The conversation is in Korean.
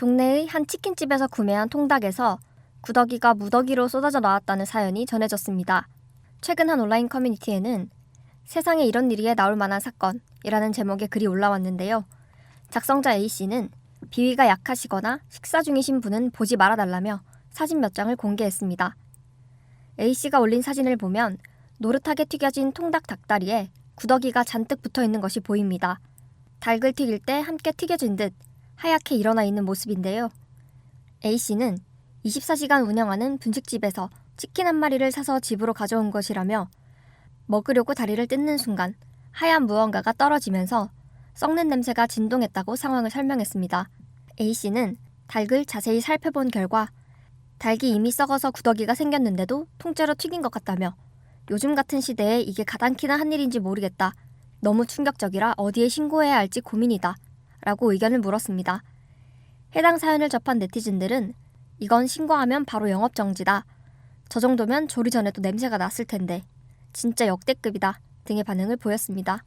동네의 한 치킨집에서 구매한 통닭에서 구더기가 무더기로 쏟아져 나왔다는 사연이 전해졌습니다. 최근 한 온라인 커뮤니티에는 세상에 이런 일이 나올 만한 사건이라는 제목의 글이 올라왔는데요. 작성자 A씨는 비위가 약하시거나 식사 중이신 분은 보지 말아달라며 사진 몇 장을 공개했습니다. A씨가 올린 사진을 보면 노릇하게 튀겨진 통닭 닭다리에 구더기가 잔뜩 붙어 있는 것이 보입니다. 닭을 튀길 때 함께 튀겨진 듯 하얗게 일어나 있는 모습인데요. A씨는 24시간 운영하는 분식집에서 치킨 한 마리를 사서 집으로 가져온 것이라며 먹으려고 다리를 뜯는 순간 하얀 무언가가 떨어지면서 썩는 냄새가 진동했다고 상황을 설명했습니다. A씨는 닭을 자세히 살펴본 결과 닭이 이미 썩어서 구더기가 생겼는데도 통째로 튀긴 것 같다며 요즘 같은 시대에 이게 가당키나 한 일인지 모르겠다. 너무 충격적이라 어디에 신고해야 할지 고민이다. 라고 의견을 물었습니다. 해당 사연을 접한 네티즌들은 이건 신고하면 바로 영업정지다. 저 정도면 조리 전에도 냄새가 났을 텐데. 진짜 역대급이다. 등의 반응을 보였습니다.